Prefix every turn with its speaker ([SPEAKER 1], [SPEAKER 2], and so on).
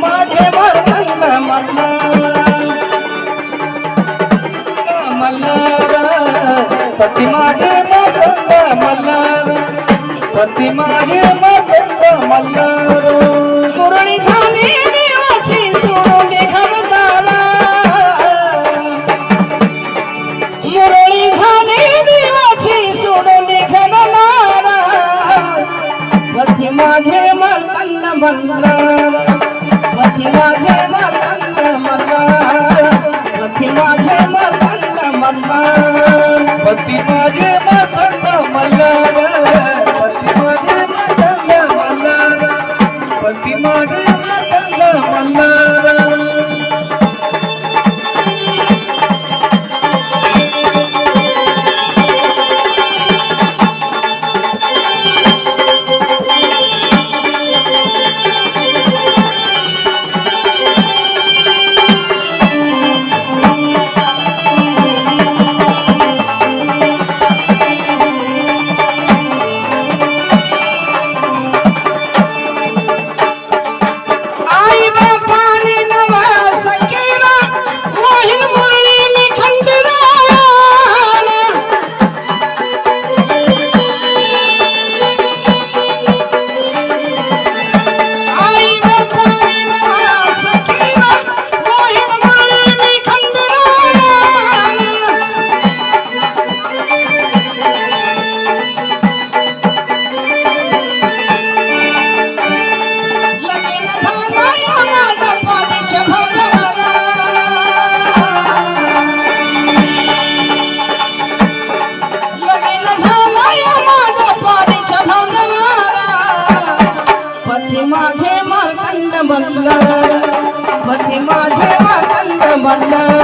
[SPEAKER 1] माझे मरण मल्हार. पती माझे मरण मल्हार. पती माझे मरण मल्हार. पुरणी झाली देवाची सोडून घरदारा. मुरळी झाली देवाची सोडून घरदारा. पती माझे मरण मल्हार. Happy birthday. पती माझे मारकंड बनलं
[SPEAKER 2] पती माझे मारकंड बनलं